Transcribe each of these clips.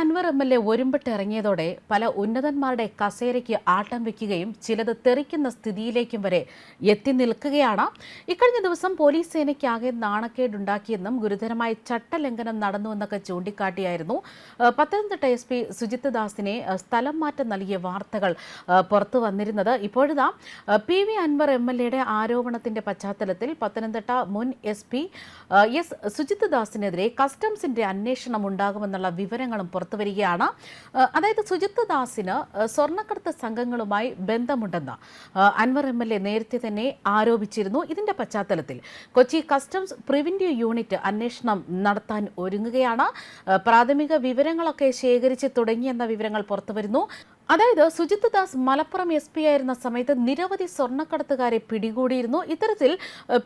Anwar M L A ഒരുമ്പിട്ട് ഇറങ്ങിയതോടെ പല ഉന്നതന്മാരുടെ കസേരയ്ക്ക് ആട്ടം വയ്ക്കുകയും ചിലത് തെറിക്കുന്ന സ്ഥിതിയിലേക്കും വരെ എത്തി നിൽക്കുകയാണ്. ഇക്കഴിഞ്ഞ ദിവസം പോലീസ് സേനയ്ക്കാകെ നാണക്കേടുണ്ടാക്കിയെന്നും ഗുരുതരമായ ചട്ടലംഘനം നടന്നുവെന്നൊക്കെ ചൂണ്ടിക്കാട്ടിയായിരുന്നു. പത്തനംതിട്ട എസ് പി സുജിത് ദാസിനെ സ്ഥലം മാറ്റം നൽകിയ വാർത്തകൾ പുറത്തു വന്നിരുന്നത്. ഇപ്പോഴിതാ P V Anvar M L എയുടെ ആരോപണത്തിന്റെ പശ്ചാത്തലത്തിൽ പത്തനംതിട്ട മുൻ എസ് പി എസ് സുജിത് ദാസിനെതിരെ കസ്റ്റംസിന്റെ അന്വേഷണം ഉണ്ടാകുമെന്നുള്ള വിവരങ്ങളും പുറത്തുവരികയാണ് വരികയാണ്. അതായത് സുജിത് ദാസിന് സ്വർണക്കടത്ത് സംഘങ്ങളുമായി ബന്ധമുണ്ടെന്ന് അൻവർ എം എൽ എ നേരത്തെ തന്നെ ആരോപിച്ചിരുന്നു. ഇതിന്റെ പശ്ചാത്തലത്തിൽ കൊച്ചി കസ്റ്റംസ് പ്രിവന്റീവ് യൂണിറ്റ് അന്വേഷണം നടത്താൻ ഒരുങ്ങുകയാണ്. പ്രാഥമിക വിവരങ്ങളൊക്കെ ശേഖരിച്ച് തുടങ്ങിയെന്ന വിവരങ്ങൾ പുറത്തുവരുന്നു അതായത് സുജിത് ദാസ് മലപ്പുറം എസ് പി ആയിരുന്ന സമയത്ത് നിരവധി സ്വർണക്കടത്തുകാരെ പിടികൂടിയിരുന്നു. ഇത്തരത്തിൽ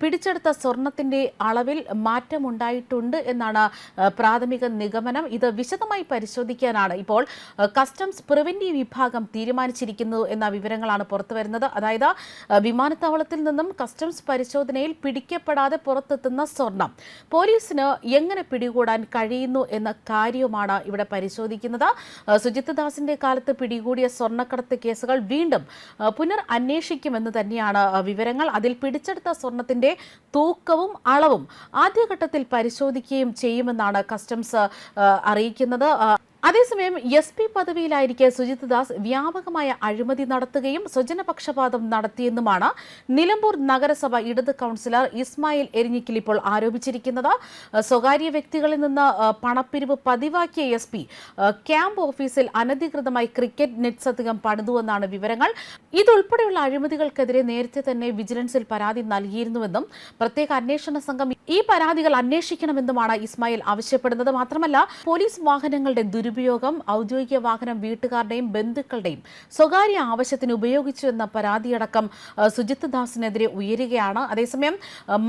പിടിച്ചെടുത്ത സ്വർണത്തിന്റെ അളവിൽ മാറ്റമുണ്ടായിട്ടുണ്ട് എന്നാണ് പ്രാഥമിക നിഗമനം. ഇത് വിശദമായി പരിശോധിക്കാനാണ് ഇപ്പോൾ കസ്റ്റംസ് പ്രിവന്റീവ് വിഭാഗം തീരുമാനിച്ചിരിക്കുന്നു എന്ന വിവരങ്ങളാണ് പുറത്തുവരുന്നത്. അതായത് വിമാനത്താവളത്തിൽ നിന്നും കസ്റ്റംസ് പരിശോധനയിൽ പിടിക്കപ്പെടാതെ പുറത്തെത്തുന്ന സ്വർണം പോലീസിന് എങ്ങനെ പിടികൂടാൻ കഴിയുന്നു എന്ന കാര്യവുമാണ് ഇവിടെ പരിശോധിക്കുന്നത്. സുജിത് ദാസിന്റെ കാലത്ത് പിടികൂടിയ സ്വർണക്കടത്ത് കേസുകൾ വീണ്ടും പുനർ അന്വേഷിക്കുമെന്ന് തന്നെയാണ് വിവരങ്ങൾ. അതിൽ പിടിച്ചെടുത്ത സ്വർണത്തിന്റെ തൂക്കവും അളവും ആദ്യഘട്ടത്തിൽ പരിശോധിക്കുകയും ചെയ്യുമെന്നാണ് കസ്റ്റംസ് അറിയിക്കുന്നത്. അതേസമയം എസ് പി പദവിയിലായിരിക്കെ സുജിത് ദാസ് വ്യാപകമായ അഴിമതി നടത്തുകയും സ്വജനപക്ഷപാതം നടത്തിയെന്നുമാണ് നിലമ്പൂർ നഗരസഭ ഇടത് കൗൺസിലർ ഇസ്മായിൽ എരിഞ്ഞിക്കിൽ ഇപ്പോൾ ആരോപിച്ചിരിക്കുന്നത്. സ്വകാര്യ വ്യക്തികളിൽ നിന്ന് പണപ്പിരിവ് പതിവാക്കിയ എസ് പി ക്യാമ്പ് ഓഫീസിൽ അനധികൃതമായി ക്രിക്കറ്റ് നെറ്റ്സ് അധികം പണിതുവെന്നാണ് വിവരങ്ങൾ. ഇതുൾപ്പെടെയുള്ള അഴിമതികൾക്കെതിരെ നേരത്തെ തന്നെ വിജിലൻസിൽ പരാതി നൽകിയിരുന്നുവെന്നും പ്രത്യേക അന്വേഷണ സംഘം ഈ പരാതികൾ അന്വേഷിക്കണമെന്നുമാണ് ഇസ്മായിൽ ആവശ്യപ്പെടുന്നത്. മാത്രമല്ല പോലീസ് വാഹനങ്ങളുടെ ദുരുപയോഗം ഔദ്യോഗിക വാഹനം വീട്ടുകാരുടെയും ബന്ധുക്കളുടെയും സ്വകാര്യ ആവശ്യത്തിന് ഉപയോഗിച്ചു എന്ന പരാതിയടക്കം സുജിത് ദാസിനെതിരെ ഉയരുകയാണ്. അതേസമയം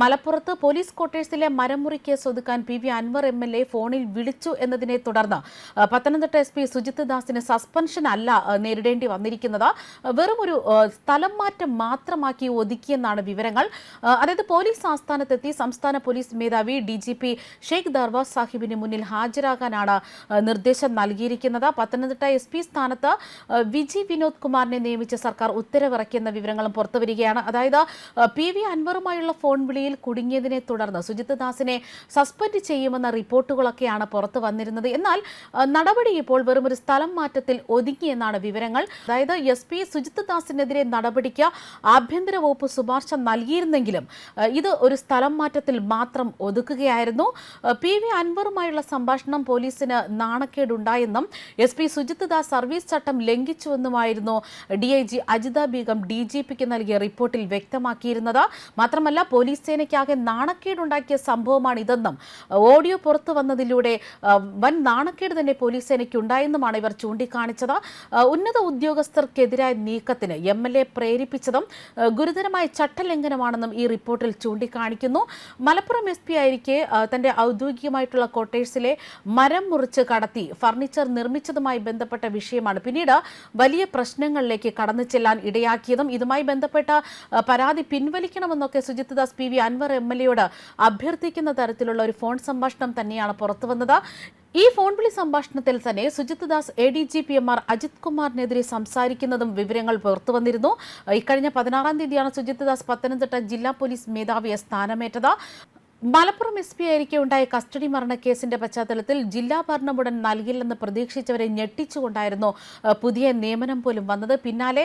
മലപ്പുറത്ത് പോലീസ് ക്വാർട്ടേഴ്സിലെ മരമുറി കേസ് ഒതുക്കാൻ P V Anvar M L A ഫോണിൽ വിളിച്ചു എന്നതിനെ തുടർന്ന് പത്തനംതിട്ട എസ് പി സുജിത് ദാസിന് സസ്പെൻഷൻ അല്ല നേരിടേണ്ടി വന്നിരിക്കുന്നത്. വെറും ഒരു സ്ഥലം മാറ്റം മാത്രമാക്കി ഒതുക്കിയെന്നാണ് വിവരങ്ങൾ. അതായത് പോലീസ് ആസ്ഥാനത്തെത്തി സംസ്ഥാന പോലീസ് മേധാവി D G P Sheikh Darvas സാഹിബിന് മുന്നിൽ ഹാജരാകാനാണ് നിർദ്ദേശം നൽകിയിരിക്കുന്നത്. പത്തനംതിട്ട എസ് പി സ്ഥാനത്ത് വിജി വിനോദ് കുമാറിനെ നിയമിച്ച സർക്കാർ ഉത്തരവിറക്കിയെന്ന വിവരങ്ങളും പുറത്തുവരികയാണ് അതായത് പി വി അൻവറുമായുള്ള ഫോൺ വിളിയിൽ കുടുങ്ങിയതിനെ തുടർന്ന് സുജിത് ദാസിനെ സസ്പെൻഡ് ചെയ്യുമെന്ന റിപ്പോർട്ടുകളൊക്കെയാണ് പുറത്തു വന്നിരുന്നത്. എന്നാൽ നടപടി ഇപ്പോൾ വെറും ഒരു സ്ഥലം മാറ്റത്തിൽ ഒതുങ്ങിയെന്നാണ് വിവരങ്ങൾ. അതായത് എസ് പി സുജിത് ദാസിനെതിരെ നടപടിക്ക് ആഭ്യന്തര വകുപ്പ് ശുപാർശ നൽകിയിരുന്നെങ്കിലും ഇത് ഒരു സ്ഥലം മാറ്റത്തിൽ മാത്രം ഒതുക്കുകയായിരുന്നു. പി വി അൻവറുമായുള്ള സംഭാഷണം പോലീസിന് നാണക്കേടുണ്ടായെന്നും S P Sujith Das service ചട്ടം ലംഘിച്ചുവെന്നുമായിരുന്നു D I G Ajitha Begum D G പിക്ക് നൽകിയ റിപ്പോർട്ടിൽ വ്യക്തമാക്കിയിരുന്നത്. മാത്രമല്ല പോലീസ് സേനയ്ക്കാകെ നാണക്കേടുണ്ടാക്കിയ സംഭവമാണ് ഇതെന്നും ഓഡിയോ പുറത്തു വന്നതിലൂടെ വൻ നാണക്കേട് തന്നെ പോലീസ് സേനയ്ക്ക് ഉണ്ടായെന്നുമാണ് ഇവർ ചൂണ്ടിക്കാണിച്ചത്. ഉന്നത ഉദ്യോഗസ്ഥർക്കെതിരായ നീക്കത്തിന് എം എൽ എ പ്രേരിപ്പിച്ചതും ഗുരുതരമായ ചട്ടലംഘനമാണെന്നും ഈ റിപ്പോർട്ടിൽ ചൂണ്ടിക്കാണിക്കുന്നു. മലപ്പുറം എസ് പി ആയിരിക്കെ തന്റെ ഔദ്യോഗികമായിട്ടുള്ള ക്വാർട്ടേഴ്സിലെ മരം മുറിച്ച് കടത്തി ഫർണിച്ചർ നിർമ്മിച്ചതുമായി ബന്ധപ്പെട്ട വിഷയമാണ്. പിന്നീട് വലിയ പ്രശ്നങ്ങളിലേക്ക് കടന്നു ചെല്ലാൻ ഇടയാക്കിയതും ഇതുമായി ബന്ധപ്പെട്ട പരാതി പിൻവലിക്കണമെന്നൊക്കെ Sujith Das P V Anvar M L എയോട് അഭ്യർത്ഥിക്കുന്ന തരത്തിലുള്ള ഒരു ഫോൺ സംഭാഷണം തന്നെയാണ് പുറത്തുവന്നത് ഈ ഫോൺ വിളി സംഭാഷണത്തിൽ തന്നെ Sujith Das A D G P M R Ajith കുമാറിനെതിരെ സംസാരിക്കുന്നതും വിവരങ്ങൾ പുറത്തുവന്നിരുന്നു ഇക്കഴിഞ്ഞ പതിനാറാം തീയതിയാണ് സുജിത് ദാസ് പത്തനംതിട്ട ജില്ലാ പോലീസ് മേധാവിയെ സ്ഥാനമേറ്റത്. മലപ്പുറം എസ് പി ആയിരിക്കെ ഉണ്ടായ കസ്റ്റഡി മരണക്കേസിന്റെ പശ്ചാത്തലത്തിൽ ജില്ലാ ഭരണമുടൻ നൽകില്ലെന്ന് പ്രതീക്ഷിച്ചവരെ ഞെട്ടിച്ചുകൊണ്ടായിരുന്നു പുതിയ നിയമനം പോലും വന്നത്. പിന്നാലെ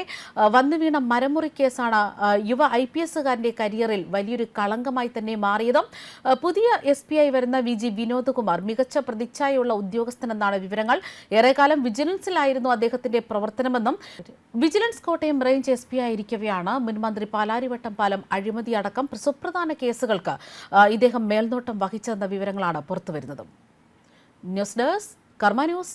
വന്നു വീണ മരമുറി കേസാണ് യുവ ഐ പി എസുകാരന്റെ കരിയറിൽ വലിയൊരു കളങ്കമായി തന്നെ മാറിയതും പുതിയ എസ് പി ആയി വരുന്ന വി ജി വിനോദ് കുമാർ മികച്ച പ്രതിച്ഛായുള്ള ഉദ്യോഗസ്ഥനെന്നാണ് വിവരങ്ങൾ. ഏറെക്കാലം വിജിലൻസിലായിരുന്നു അദ്ദേഹത്തിന്റെ പ്രവർത്തനമെന്നും vigilance Kottayam range S P ആയിരിക്കവെയാണ് മുൻമന്ത്രി പാലാരിവട്ടം പാലം അഴിമതി അടക്കം സുപ്രധാന കേസുകൾക്ക് ആ, ഇദ്ദേഹം മേൽനോട്ടം വഹിച്ചെന്ന വിവരങ്ങളാണ് പുറത്തുവരുന്നത്. ന്യൂസ് ഡെസ്ക് കർമ്മ ന്യൂസ്